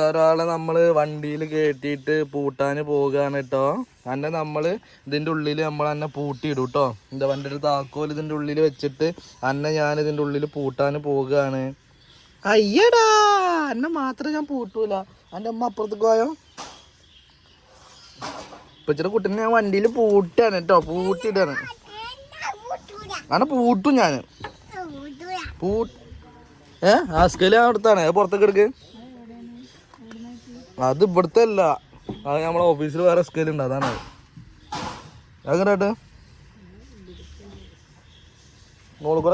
ഒരാളെ നമ്മൾ വണ്ടിയിൽ കയറ്റിയിട്ട് പൂട്ടാന് പോകാണ് കേട്ടോ അന്നെ നമ്മൾ ഇതിന്റെ ഉള്ളിൽ നമ്മൾ അന്നെ പൂട്ടിയിടും കേട്ടോ എന്താ വണ്ടി ഒരു താക്കോൽ ഇതിന്റെ ഉള്ളിൽ വെച്ചിട്ട് അന്നെ ഞാൻ ഇതിന്റെ ഉള്ളിൽ പൂട്ടാന് പോകാണ്. അയ്യടാ! അന്നെ മാത്രം ഞാൻ പൂട്ടൂല. എന്റെ അമ്മ അപ്പുറത്തേക്ക് പോയോ? ഇപ്പച്ചിയുടെ കുട്ടീനെ ഞാൻ വണ്ടിയിൽ പൂട്ടാണ് കേട്ടോ പൂട്ടിയിട്ടാണ് അങ്ങനെ പൂട്ടും ഞാൻ പൂ ഏ? ആസ്കൽ അവിടുത്താണ് പുറത്തേക്ക് എടുക്ക്. അത് ഇവിടുത്തെ അല്ല അത് നമ്മളെ ഓഫീസിൽ വേറെ സ്കെയിൽ ഉണ്ട് അതാണ്. അങ്ങനെ കാട്ട്?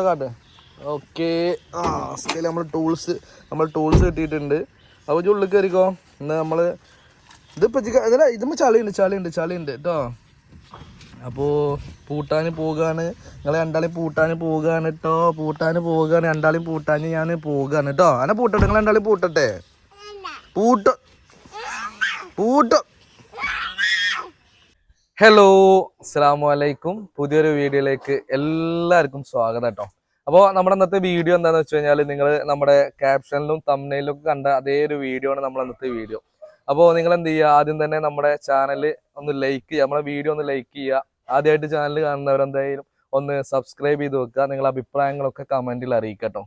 കാട്ട്. ഓക്കെ. ആ സ്കെയിൽ നമ്മൾ ടൂൾസ് നമ്മൾ ടൂൾസ് കിട്ടിയിട്ടുണ്ട്. അപ്പോൾ ഉള്ളിൽ കയറിക്കോ എന്നാ നമ്മൾ ഇതിപ്പോൾ ഇതില ഇതുമ്പോൾ ചളിയുണ്ട് ചളിയുണ്ട് ചളിയുണ്ട് കേട്ടോ. അപ്പോൾ പൂട്ടാന് പോകാണ്. നിങ്ങൾ രണ്ടാളെയും പൂട്ടാന് പോകാണ് കേട്ടോ. പൂട്ടാന് പോകാണ് രണ്ടാളെയും പൂട്ടാന് ഞാൻ പോകാണ് കേട്ടോ. അങ്ങനെ പൂട്ടട്ടെ? നിങ്ങൾ രണ്ടാളെയും പൂട്ടട്ടെ? പൂട്ട ഹലോ അസ്സാം പുതിയൊരു വീഡിയോയിലേക്ക് എല്ലാവർക്കും സ്വാഗതം കേട്ടോ. അപ്പോൾ നമ്മുടെ ഇന്നത്തെ വീഡിയോ എന്താണെന്ന് വെച്ച് കഴിഞ്ഞാൽ നിങ്ങൾ നമ്മുടെ ക്യാപ്ഷനിലും തമ്മനയിലും ഒക്കെ കണ്ട അതേ ഒരു വീഡിയോ ആണ് നമ്മുടെ ഇന്നത്തെ വീഡിയോ. അപ്പോൾ നിങ്ങൾ എന്ത് ചെയ്യുക ആദ്യം തന്നെ നമ്മുടെ ചാനൽ ഒന്ന് ലൈക്ക് ചെയ്യുക. നമ്മുടെ വീഡിയോ ഒന്ന് ലൈക്ക് ചെയ്യുക. ആദ്യമായിട്ട് ചാനൽ കാണുന്നവരെന്തായാലും ഒന്ന് സബ്സ്ക്രൈബ് ചെയ്ത് വെക്കുക. നിങ്ങളുടെ അഭിപ്രായങ്ങളൊക്കെ കമന്റിൽ അറിയിക്കുക കേട്ടോ.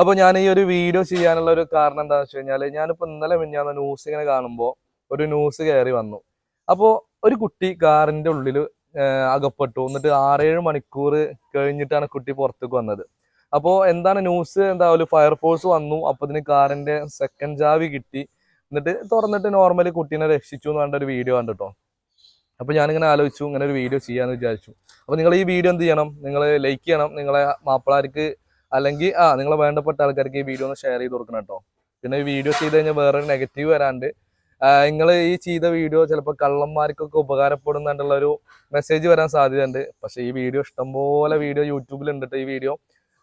അപ്പോൾ ഞാൻ ഈ ഒരു വീഡിയോ ചെയ്യാനുള്ള ഒരു കാരണം എന്താണെന്ന് വെച്ച് കഴിഞ്ഞാൽ ഞാനിപ്പോൾ ഇന്നലെ മിഞ്ഞാന്ന് ന്യൂസ് ഇങ്ങനെ കാണുമ്പോൾ ഒരു ന്യൂസ് കയറി വന്നു. അപ്പോൾ ഒരു കുട്ടി കാറിന്റെ ഉള്ളിൽ അകപ്പെട്ടു. എന്നിട്ട് ആറേഴ് മണിക്കൂർ കഴിഞ്ഞിട്ടാണ് കുട്ടി പുറത്തേക്ക് വന്നത്. അപ്പോൾ എന്താണ് ന്യൂസ് എന്താ ഒരു ഫയർഫോഴ്സ് വന്നു. അപ്പോൾ ഇതിന് കാറിന്റെ സെക്കൻഡ് ചാവി കിട്ടി. എന്നിട്ട് തുറന്നിട്ട് നോർമലി കുട്ടീനെ രക്ഷിച്ചു എന്ന് പറഞ്ഞ ഒരു വീഡിയോ കണ്ടിട്ടോ അപ്പോൾ ഞാനിങ്ങനെ ആലോചിച്ചു ഇങ്ങനെ ഒരു വീഡിയോ ചെയ്യാന്ന് വിചാരിച്ചു. അപ്പോൾ നിങ്ങൾ ഈ വീഡിയോ എന്ത് ചെയ്യണം? നിങ്ങൾ ലൈക്ക് ചെയ്യണം. നിങ്ങളെ മാപ്പിളാർക്ക് അല്ലെങ്കിൽ ആ നിങ്ങളെ വേണ്ടപ്പെട്ട ആൾക്കാർക്ക് ഈ വീഡിയോ ഒന്ന് ഷെയർ ചെയ്ത് കൊടുക്കണം കേട്ടോ പിന്നെ ഈ വീഡിയോ ചെയ്ത് കഴിഞ്ഞാൽ വേറൊരു നെഗറ്റീവ് വരാണ്ട്. നിങ്ങൾ ഈ ചെയ്ത വീഡിയോ ചിലപ്പോൾ കള്ളന്മാർക്കൊക്കെ ഉപകാരപ്പെടുന്നുണ്ടുള്ള ഒരു മെസ്സേജ് വരാൻ സാധ്യതയുണ്ട്. പക്ഷേ ഈ വീഡിയോ ഇഷ്ടംപോലെ വീഡിയോ യൂട്യൂബിൽ ഉണ്ട് ട്ടോ ഈ വീഡിയോ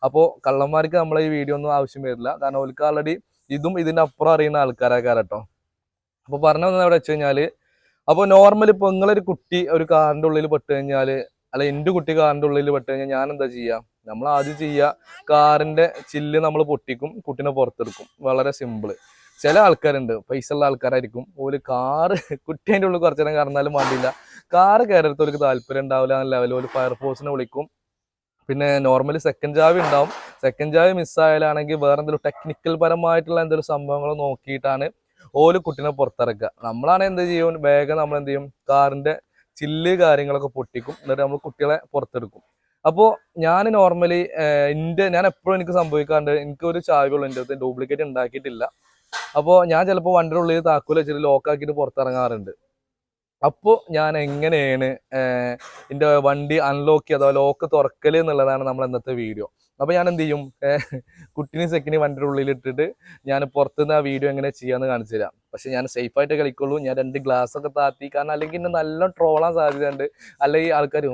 അപ്പോൾ കള്ളന്മാർക്ക് നമ്മൾ ഈ വീഡിയോ ഒന്നും ആവശ്യം വരില്ല. കാരണം അവർക്ക് ആൾറെഡി ഇതും ഇതിന്റെ അപ്പുറം അറിയുന്ന ആൾക്കാരൊക്കെ കേട്ടോ അപ്പോൾ പറഞ്ഞു വന്നത് എവിടെ വെച്ച് കഴിഞ്ഞാൽ അപ്പോൾ നോർമലി ഇപ്പോൾ നിങ്ങളൊരു കുട്ടി ഒരു കാറിന്റെ ഉള്ളിൽ പെട്ട് കഴിഞ്ഞാൽ അല്ല എന്റെ കുട്ടി കാറിന്റെ ഉള്ളിൽ പെട്ട് കഴിഞ്ഞാൽ ഞാൻ എന്താ ചെയ്യുക നമ്മൾ ആദ്യം ചെയ്യുക കാറിന്റെ ചില്ല് നമ്മൾ പൊട്ടിക്കും കുട്ടീനെ പുറത്തെടുക്കും. വളരെ സിമ്പിൾ ചില ആൾക്കാരുണ്ട് പൈസ ഉള്ള ആൾക്കാരായിരിക്കും. ഒരു കാറ് കുട്ടി അതിന്റെ ഉള്ളിൽ കുറച്ചു നേരം കറന്നാലും വേണ്ടിയില്ല കാറ് കയറത്തവർക്ക് താല്പര്യം ഉണ്ടാവില്ല എന്ന ലെവലിൽ ഒരു ഫയർഫോഴ്സിനെ വിളിക്കും. പിന്നെ നോർമലി സെക്കൻഡ് ചാവി ഉണ്ടാവും. സെക്കൻഡ് ചാവി മിസ്സായാലാണെങ്കിൽ വേറെ എന്തെങ്കിലും ടെക്നിക്കൽ പരമായിട്ടുള്ള എന്തെങ്കിലും സംഭവങ്ങൾ നോക്കിയിട്ടാണ് ഓൽ കുട്ടീനെ പുറത്തിറക്കുക. നമ്മളാണെങ്കിൽ എന്ത് ചെയ്യും? വേഗം നമ്മൾ എന്ത് ചെയ്യും? കാറിന്റെ ചില്ല് കാര്യങ്ങളൊക്കെ പൊട്ടിക്കും. എന്നിട്ട് നമ്മൾ കുട്ടികളെ പുറത്തെടുക്കും. അപ്പോൾ ഞാൻ നോർമലി എന്റെ ഞാൻ എപ്പോഴും എനിക്ക് സംഭവിക്കാറുണ്ട് എനിക്ക് ഒരു ചായകളും എന്റെ അടുത്ത് ഡ്യൂപ്ലിക്കേറ്റ് ഉണ്ടാക്കിയിട്ടില്ല. അപ്പോൾ ഞാൻ ചിലപ്പോൾ വണ്ടിയുടെ ഉള്ളിൽ താക്കോൽ വെച്ചിട്ട് ലോക്കാക്കിയിട്ട് പുറത്തിറങ്ങാറുണ്ട്. അപ്പോൾ ഞാൻ എങ്ങനെയാണ് എന്റെ വണ്ടി അൺലോക്ക് ചെയ്യുക അഥവാ ലോക്ക് തുറക്കൽ എന്നുള്ളതാണ് നമ്മൾ ഇന്നത്തെ വീഡിയോ അപ്പോൾ ഞാൻ എന്ത് ചെയ്യും കുട്ടീനെ സെക്കിനി വണ്ടിയുടെ ഉള്ളിൽ ഇട്ടിട്ട് ഞാൻ പുറത്തുനിന്ന് ആ വീഡിയോ എങ്ങനെ ചെയ്യാന്ന് കാണിച്ചു തരാം. പക്ഷെ ഞാൻ സേഫ് ആയിട്ട് കളിക്കുള്ളൂ. ഞാൻ രണ്ട് ഗ്ലാസ് ഒക്കെ താത്തി. കാരണം അല്ലെങ്കിൽ എന്നെ നല്ല ട്രോളാൻ സാധ്യതയുണ്ട്. അല്ലെങ്കിൽ ആൾക്കാർ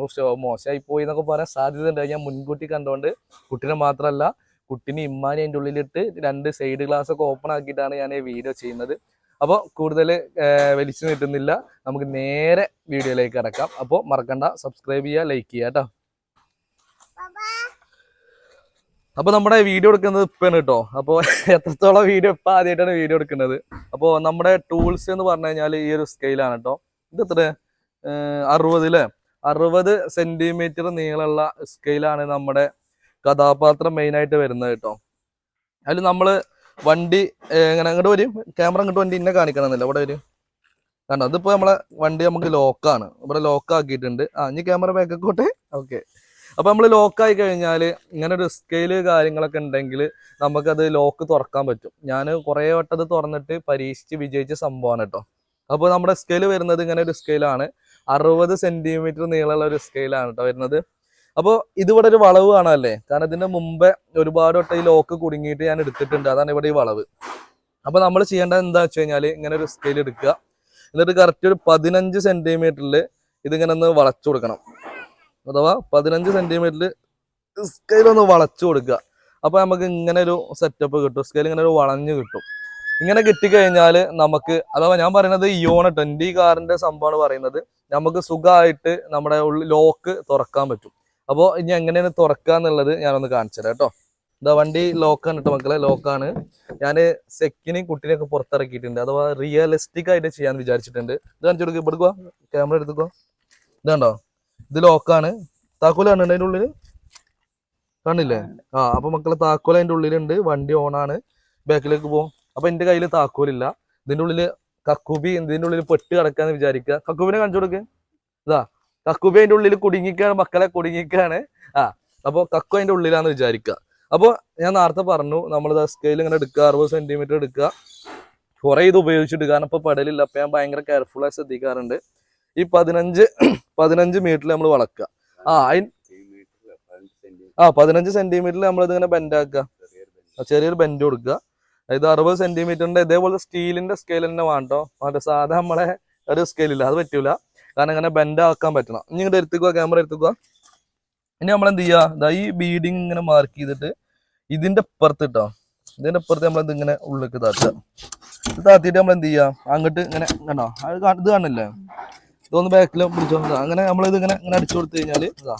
മോശമായി പോയി എന്നൊക്കെ പറയാൻ സാധ്യതയുണ്ട്. ഞാൻ മുൻകൂട്ടി കണ്ടുകൊണ്ട് കുട്ടീനെ മാത്രമല്ല കുട്ടീനെ ഇമ്മാനെ അതിന്റെ ഉള്ളിലിട്ട് രണ്ട് സൈഡ് ഗ്ലാസ് ഒക്കെ ഓപ്പൺ ആക്കിയിട്ടാണ് ഞാൻ ഈ വീഡിയോ ചെയ്യുന്നത്. അപ്പോൾ കൂടുതൽ വലിച്ചു നീട്ടുന്നില്ല. നമുക്ക് നേരെ വീഡിയോയിലേക്ക് കിടക്കാം. അപ്പോൾ മറക്കണ്ട സബ്സ്ക്രൈബ് ചെയ്യുക ലൈക്ക് ചെയ്യുക കേട്ടോ. അപ്പോൾ നമ്മുടെ വീഡിയോ എടുക്കുന്നത് ഇപ്പാണ് കേട്ടോ. അപ്പോൾ എത്രത്തോളം വീഡിയോ ഇപ്പം ആദ്യമായിട്ടാണ് വീഡിയോ എടുക്കുന്നത്? അപ്പോൾ നമ്മുടെ ടൂൾസ് എന്ന് പറഞ്ഞു ഈ ഒരു സ്കെയിലാണ് കേട്ടോ. ഇത് എത്ര അറുപതിലെ അറുപത് സെന്റിമീറ്റർ നീളമുള്ള സ്കെയിലാണ് നമ്മുടെ കഥാപാത്രം മെയിനായിട്ട് വരുന്നത് കേട്ടോ. അതിൽ നമ്മൾ വണ്ടി ഇങ്ങനെ അങ്ങോട്ട് വരും. ക്യാമറ അങ്ങോട്ട് വണ്ടി ഇന്നെ കാണിക്കണമെന്നില്ല. ഇവിടെ വരും. കണ്ടോ? അതിപ്പോ നമ്മളെ വണ്ടി നമുക്ക് ലോക്കാണ്. ഇവിടെ ലോക്ക് ആക്കിയിട്ടുണ്ട് ആ ഇനി ക്യാമറ ബാക്കോട്ടെ ഓക്കെ അപ്പോൾ നമ്മൾ ആയി കഴിഞ്ഞാൽ ഇങ്ങനെ ഒരു സ്കെയിൽ കാര്യങ്ങളൊക്കെ ഉണ്ടെങ്കിൽ നമുക്കത് ലോക്ക് തുറക്കാൻ പറ്റും. ഞാൻ കുറേ വട്ടത് തുറന്നിട്ട് പരീക്ഷിച്ച് വിജയിച്ച സംഭവമാണ് കേട്ടോ. അപ്പോൾ നമ്മുടെ സ്കെയിൽ വരുന്നത് ഇങ്ങനെ ഒരു സ്കെയിലാണ് അറുപത് സെന്റിമീറ്റർ നീളമുള്ള ഒരു സ്കെയിലാണ് കേട്ടോ വരുന്നത്. അപ്പോൾ ഇതിവിടെ ഒരു വളവ് കാണാമല്ലേ കാരണം ഇതിന്റെ മുമ്പേ ഒരുപാട് വട്ടം ഈ ലോക്ക് കുടുങ്ങിയിട്ട് ഞാൻ എടുത്തിട്ടുണ്ട്. അതാണ് ഇവിടെ ഈ വളവ്. അപ്പോൾ നമ്മൾ ചെയ്യേണ്ടത് എന്താ വെച്ച് കഴിഞ്ഞാൽ ഇങ്ങനെ ഒരു സ്കെയിൽ എടുക്കുക. എന്നിട്ട് കറക്റ്റ് ഒരു പതിനഞ്ച് സെന്റിമീറ്ററിൽ ഇതിങ്ങനെ ഒന്ന് വളച്ചു കൊടുക്കണം. അഥവാ പതിനഞ്ച് സെന്റിമീറ്ററിൽ സ്കെയിൽ ഒന്ന് വളച്ചു കൊടുക്കുക. അപ്പോൾ നമുക്ക് ഇങ്ങനെ ഒരു സെറ്റപ്പ് കിട്ടും. സ്കെയിൽ ഇങ്ങനെ ഒരു വളഞ്ഞു കിട്ടും. ഇങ്ങനെ കിട്ടിക്കഴിഞ്ഞാൽ നമുക്ക് അഥവാ ഞാൻ പറയുന്നത് ഇയോണ ഈ കാറിന്റെ സംഭവമാണ് പറയുന്നത്. നമുക്ക് സുഖമായിട്ട് നമ്മുടെ ഉള്ളിൽ ലോക്ക് തുറക്കാൻ പറ്റും. അപ്പോൾ ഇനി എങ്ങനെയാണ് തുറക്കുക എന്നുള്ളത് ഞാനൊന്ന് കാണിച്ചു തരാം കേട്ടോ. ഇതാ വണ്ടി ലോക്കാണ് കേട്ടോ മക്കളെ ലോക്കാണ് ഞാൻ സെക്കിനെയും ഒക്കെ പുറത്തിറക്കിയിട്ടുണ്ട്. അഥവാ റിയലിസ്റ്റിക് ആയിട്ട് ചെയ്യാന്ന് വിചാരിച്ചിട്ടുണ്ട്. ഇത് കാണിച്ചു കൊടുക്കുക ഇവിടെ ക്യാമറ എടുത്തുക്കോ ഇതാണ്ടോ ഇത് ലോക്കാണ് താക്കോൽ കണ്ടുണ്ട് അതിന്റെ ഉള്ളിൽ? കാണില്ലേ ആ അപ്പൊ മക്കളെ താക്കോൽ അതിന്റെ ഉള്ളിലുണ്ട്. വണ്ടി ഓണാണ് ബാക്കിലേക്ക് പോകും അപ്പൊ എന്റെ കയ്യിൽ താക്കോലില്ല. ഇതിന്റെ ഉള്ളിൽ കക്കൂബി ഇതിന്റെ ഉള്ളിൽ പെട്ട് കിടക്കാന്ന് വിചാരിക്കുക കക്കൂബിനെ കാണിച്ചു കൊടുക്കേ. ഇതാ കക്കുബി അതിന്റെ ഉള്ളിൽ കുടുങ്ങിക്കാണ് മക്കളെ കുടുങ്ങിക്കാണ്. ആ അപ്പൊ കക്കു അതിന്റെ ഉള്ളിലാന്ന് വിചാരിക്കുക അപ്പൊ ഞാൻ നേരത്തെ പറഞ്ഞു നമ്മൾ സ്കെയിൽ ഇങ്ങനെ എടുക്കുക അറുപത് സെന്റിമീറ്റർ എടുക്കുക. കുറെ ഇത് ഉപയോഗിച്ചിട്ട് കാരണം ഇപ്പൊ പടലില്ല അപ്പൊ ഞാൻ ഭയങ്കര കെയർഫുൾ ആയി ശ്രദ്ധിക്കാറുണ്ട്. ഈ പതിനഞ്ച് പതിനഞ്ച് മീറ്ററിൽ നമ്മൾ വളക്കുക ആ അതിന് ആ പതിനഞ്ച് സെന്റിമീറ്ററിൽ നമ്മൾ ഇങ്ങനെ ബെൻഡാക്കുക ചെറിയൊരു ബെൻഡ് കൊടുക്കുക. അതായത് അറുപത് സെന്റിമീറ്ററിന്റെ ഇതേപോലെ സ്റ്റീലിന്റെ സ്കെയിൽ തന്നെ വേണ്ടോ മറ്റേ സാധാ നമ്മളെ ഒരു സ്കെയിൽ ഇല്ല അത് പറ്റൂല. കാരണം ഇങ്ങനെ ബെൻഡ് ആക്കാൻ പറ്റണം. ഇനി ഇങ്ങോട്ട് എടുത്തുക്കുക ക്യാമറ എടുത്തുക്കുക ഇനി നമ്മൾ എന്ത് ചെയ്യുക? ഇതാ ഈ ബീഡിങ് ഇങ്ങനെ മാർക്ക് ചെയ്തിട്ട് ഇതിന്റെ അപ്പുറത്ത് ഇട്ടോ. ഇതിന്റെ അപ്പുറത്ത് നമ്മൾ ഇത് ഇങ്ങനെ ഉള്ളിലേക്ക് താത്തുക. ഇത് താത്തിയിട്ട് നമ്മൾ എന്ത് ചെയ്യുക? അങ്ങോട്ട് ഇങ്ങനെ കണ്ടോ? ഇത് കാണില്ലേ? ഇതൊന്ന് ബാക്കിൽ പിടിച്ചോ അങ്ങനെ നമ്മൾ ഇത് ഇങ്ങനെ ഇങ്ങനെ അടിച്ചു കൊടുത്തു കഴിഞ്ഞാൽ ഇതാ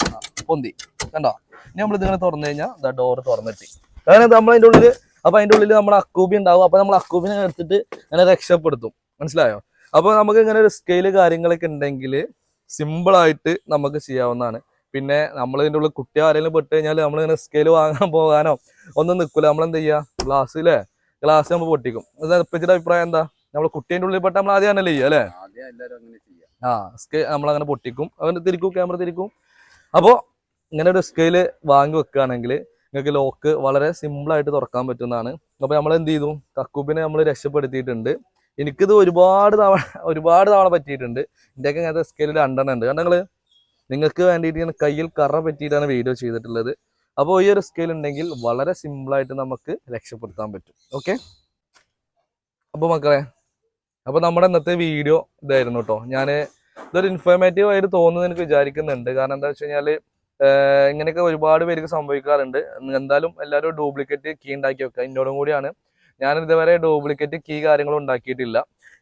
പൊന്തി. കണ്ടോ? ഇനി നമ്മൾ ഇതിങ്ങനെ തുറന്നു കഴിഞ്ഞാൽ ഇതാ ഡോർ തുറന്നിട്ടി. കാരണം നമ്മൾ അതിന്റെ ഉള്ളിൽ അപ്പൊ അതിന്റെ ഉള്ളിൽ നമ്മൾ അക്കൂബി ഉണ്ടാവും. അപ്പൊ നമ്മൾ അക്കൂബിനെ എടുത്തിട്ട് അങ്ങനെ രക്ഷപ്പെടുത്തും. മനസ്സിലായോ? അപ്പൊ നമുക്ക് ഇങ്ങനെ ഒരു സ്കെയിൽ കാര്യങ്ങളൊക്കെ ഉണ്ടെങ്കിൽ സിമ്പിൾ ആയിട്ട് നമുക്ക് ചെയ്യാവുന്നതാണ്. പിന്നെ നമ്മൾ ഇതിന്റെ ഉള്ളിൽ കുട്ടി ആരെങ്കിലും പെട്ട് കഴിഞ്ഞാൽ നമ്മളിങ്ങനെ സ്കെയിൽ സ്കെയിൽ വാങ്ങാൻ പോകാനോ ഒന്നും നിൽക്കില്ല നമ്മൾ എന്ത് ഗ്ലാസ് അല്ലേ ഗ്ലാസ് നമ്മൾ പൊട്ടിക്കും. അത് ഇപ്പച്ചിയുടെ അഭിപ്രായം എന്താ? നമ്മൾ കുട്ടീന്റെ ഉള്ളിൽ പെട്ട് നമ്മൾ ആദ്യം തന്നെ ചെയ്യുക അല്ലേ അങ്ങനെ ആ സ്കെ നമ്മളങ്ങനെ പൊട്ടിക്കും. അവന് തിരിക്കും ക്യാമറ തിരിക്കും. അപ്പോൾ ഇങ്ങനെ ഒരു സ്കെയിൽ വാങ്ങി വെക്കുകയാണെങ്കിൽ നിങ്ങൾക്ക് ലോക്ക് വളരെ സിമ്പിളായിട്ട് തുറക്കാൻ പറ്റുന്നതാണ്. അപ്പോൾ നമ്മൾ എന്ത് ചെയ്തു? കക്കൂബിനെ നമ്മൾ രക്ഷപ്പെടുത്തിയിട്ടുണ്ട്. എനിക്കിത് ഒരുപാട് തവണ ഒരുപാട് തവണ പറ്റിയിട്ടുണ്ട്. എന്റെയൊക്കെ ഇങ്ങനത്തെ സ്കെയിൽ രണ്ടെണ്ണം ഉണ്ട്. കാരണം നിങ്ങൾ നിങ്ങൾക്ക് വേണ്ടിയിട്ട് ഞാൻ കയ്യിൽ കറ പറ്റിയിട്ടാണ് വീഡിയോ ചെയ്തിട്ടുള്ളത്. അപ്പോൾ ഈ ഒരു സ്കെയിൽ ഉണ്ടെങ്കിൽ വളരെ സിമ്പിളായിട്ട് നമുക്ക് രക്ഷപ്പെടുത്താൻ പറ്റും. ഓക്കെ അപ്പോൾ മക്കളെ അപ്പോൾ നമ്മുടെ ഇന്നത്തെ വീഡിയോ ഇതായിരുന്നു കേട്ടോ ഞാൻ ഇതൊരു ഇൻഫോർമേറ്റീവ് ആയിട്ട് തോന്നുന്നു എനിക്ക് വിചാരിക്കുന്നുണ്ട്. കാരണം എന്താ വെച്ച് കഴിഞ്ഞാൽ ഇങ്ങനെയൊക്കെ ഒരുപാട് പേർക്ക് സംഭവിക്കാറുണ്ട്. എന്തായാലും എല്ലാവരും ഡ്യൂപ്ലിക്കേറ്റ് കീ ഉണ്ടാക്കി വെക്കുക. എന്നോടും കൂടിയാണ് ഞാൻ ഇതുവരെ ഡ്യൂപ്ലിക്കേറ്റ് കീ കാര്യങ്ങളും ഉണ്ടാക്കിയിട്ടില്ല.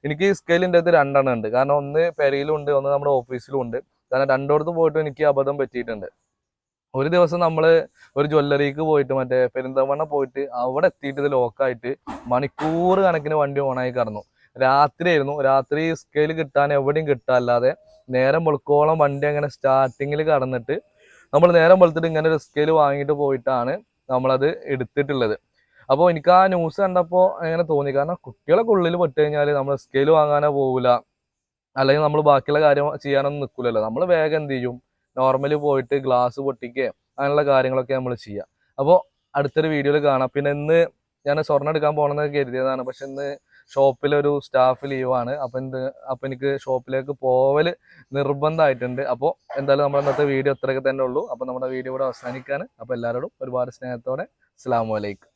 എനിക്ക് സ്കെയിലിന്റെ അത് രണ്ടെണ്ണം ഉണ്ട്. കാരണം ഒന്ന് പെരയിലും ഉണ്ട് ഒന്ന് നമ്മുടെ ഓഫീസിലും ഉണ്ട്. കാരണം രണ്ടോടത്ത് പോയിട്ട് എനിക്ക് അബദ്ധം പറ്റിയിട്ടുണ്ട്. ഒരു ദിവസം നമ്മൾ ഒരു ജ്വല്ലറിക്ക് പോയിട്ട് മറ്റേ പെരിന്തമണ്ണ പോയിട്ട് അവിടെ എത്തിയിട്ട് ഇത് ലോക്കായിട്ട് മണിക്കൂർ കണക്കിന് വണ്ടി ഓണായി കടന്നു. രാത്രിയായിരുന്നു. രാത്രി സ്കെയിൽ കിട്ടാൻ എവിടെയും കിട്ടാല്ലാതെ നേരം വെളുക്കോളം വണ്ടി അങ്ങനെ സ്റ്റാർട്ടിങ്ങിൽ കടന്നിട്ട് നമ്മൾ നേരം വെളുത്തിട്ട് ഇങ്ങനെ ഒരു സ്കെയിൽ വാങ്ങിയിട്ട് പോയിട്ടാണ് നമ്മളത് എടുത്തിട്ടുള്ളത്. അപ്പോൾ എനിക്ക് ആ ന്യൂസ് കണ്ടപ്പോൾ അങ്ങനെ തോന്നി. കാരണം കുട്ടികളൊക്കെ ഉള്ളിൽ പെട്ട് കഴിഞ്ഞാൽ നമ്മൾ സ്കെയിൽ വാങ്ങാനോ പോകില്ല അല്ലെങ്കിൽ നമ്മൾ ബാക്കിയുള്ള കാര്യം ചെയ്യാനൊന്നും നിൽക്കില്ലല്ലോ നമ്മൾ വേഗം എന്ത് ചെയ്യും? നോർമലി പോയിട്ട് ഗ്ലാസ് പൊട്ടിക്കുകയും അങ്ങനെയുള്ള കാര്യങ്ങളൊക്കെ നമ്മൾ ചെയ്യുക അപ്പോൾ അടുത്തൊരു വീഡിയോയിൽ കാണാം. പിന്നെ ഇന്ന് ഞാൻ സ്വർണം എടുക്കാൻ പോകണമെന്ന് കരുതിയതാണ്. പക്ഷെ ഇന്ന് ഷോപ്പിലൊരു സ്റ്റാഫ് ലീവാണ് അപ്പം എന്ത് അപ്പം എനിക്ക് ഷോപ്പിലേക്ക് പോവൽ നിർബന്ധമായിട്ടുണ്ട്. അപ്പോൾ എന്തായാലും നമ്മുടെ ഇന്നത്തെ വീഡിയോ ഇത്രയൊക്കെ തന്നെ ഉള്ളൂ. അപ്പോൾ നമ്മുടെ വീഡിയോ ഇവിടെ അവസാനിക്കാൻ അപ്പോൾ എല്ലാവരോടും ഒരുപാട് സ്നേഹത്തോടെ അസ്സാം വലൈക്കും